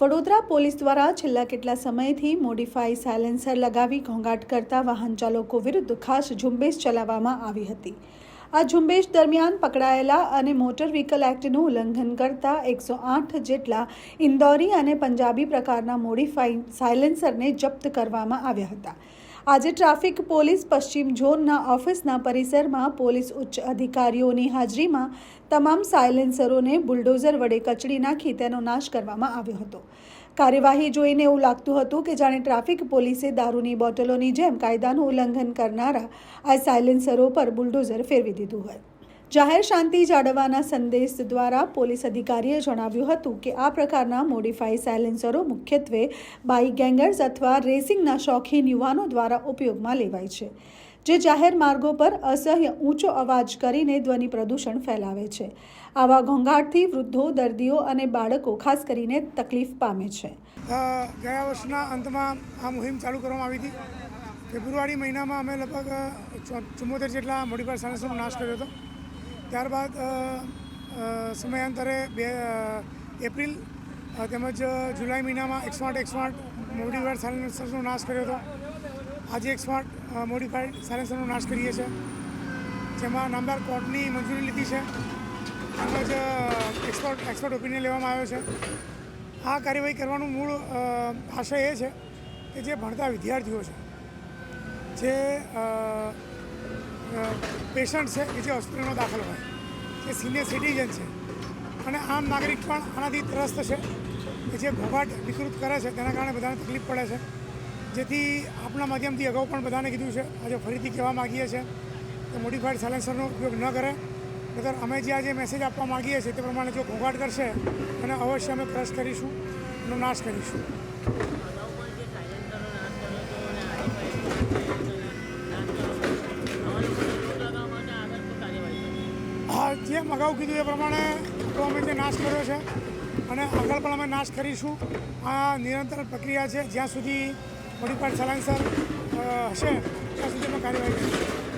Vadodara police દ્વારા છેલ્લા કેટલા સમયથી મોડિફાઈ સાયલેન્સર લગાવી ઘોંઘાટ કરતા વાહન ચાલકો વિરુદ્ધ ખાસ ઝુંબેશ ચલાવવામાં આવી હતી. આ ઝુંબેશ દરમિયાન પકડાયેલા અને મોટર વ્હીકલ એક્ટનું ઉલ્લંઘન કરતા એકસો આઠ જેટલા ઇન્દોરી અને પંજાબી પ્રકારના મોડિફાઈ સાયલેન્સરને જપ્ત કરવામાં આવ્યા હતા. આજે ટ્રાફિક પોલીસ પશ્ચિમ ઝોનના ઓફિસના પરિસરમાં પોલીસ ઉચ્ચ અધિકારીઓની હાજરીમાં તમામ સાયલેન્સરોને બુલડોઝર વડે કચડી નાખી તેનો નાશ કરવામાં આવ્યો હતો. કાર્યવાહી જોઈને એવું લાગતું હતું કે જાણે ટ્રાફિક પોલીસે દારૂની બોટલોની જેમ કાયદાનું ઉલ્લંઘન કરનારા આ સાયલેન્સરો પર બુલડોઝર ફેરવી દીધું હોય. જાહેર શાંતિ જાળવવાના સંદેશ દ્વારા પોલીસ અધિકારીએ જણાવ્યું હતું કે આ પ્રકારના મોડિફાઈ સાયલેન્સરો મુખ્યત્વે બાઇક ગેંગર્સ અથવા રેસિંગના શોખીન યુવાનો દ્વારા ઉપયોગમાં લેવાય છે, જે જાહેર માર્ગો પર અસહ્ય ઊંચો અવાજ કરીને ધ્વનિ પ્રદૂષણ ફેલાવે છે. આવા ઘોંઘાટથી વૃદ્ધો, દર્દીઓ અને બાળકો ખાસ કરીને તકલીફ પામે છે. ગયા વર્ષના અંતમાં આ મુહિમ ચાલુ કરવામાં આવી હતી. ફેબ્રુઆરી મહિનામાં અમે લગભગ ચુમ્મોતેર જેટલા મોડિફાઈડ સાયન્સનો નાશ કર્યો હતો. ત્યારબાદ સમયાંતરે બે એપ્રિલ તેમજ જુલાઈ મહિનામાં એકસો આઠ એકસો આઠ મોડિફાઈડ સાયન્સનો નાશ કર્યો હતો. આજે એકસો આઠ મોડિફાઈડ સાયન્સનો નાશ કરીએ છીએ જેમાં નામદાર કોર્ટની મંજૂરી લીધી છે. તેમજ એક્સપર્ટ એક્સપર્ટ ઓપિનિયન લેવામાં આવ્યો છે. આ કાર્યવાહી કરવાનું મૂળ આશય એ છે કે જે ભણતા વિદ્યાર્થીઓ છે. જે પેશન્ટ છે કે જે હોસ્પિટલમાં દાખલ હોય. જે સિનિયર સિટીઝન છે. અને આમ નાગરિક પણ આનાથી ત્રસ્ત છે. કે જે ઘોઘાટ વિકૃત કરે છે, તેના કારણે બધાને તકલીફ પડે છે. જેથી આપણા માધ્યમથી અગાઉ પણ બધાને કીધું છે, આજે ફરીથી કહેવા માગીએ છીએ કે મોડિફાઈડ સાયલેન્સરનો ઉપયોગ ન કરે. નતર અમે જે આજે મેસેજ આપવા માગીએ છીએ, તે પ્રમાણે જો ઘોઘાટ કરશે અને અવશ્ય અમે ક્રશ કરીશું એનો નાશ કરીશું. જેમ અગાઉ કીધું એ પ્રમાણે તો અમે તે નાશ કર્યો છે. અને આગળ પણ અમે નાશ કરીશું. આ નિરંતર પ્રક્રિયા છે. જ્યાં સુધી મોડિફાઈડ સાયલેન્સર હશે, ત્યાં સુધી અમે કાર્યવાહી કરીશું.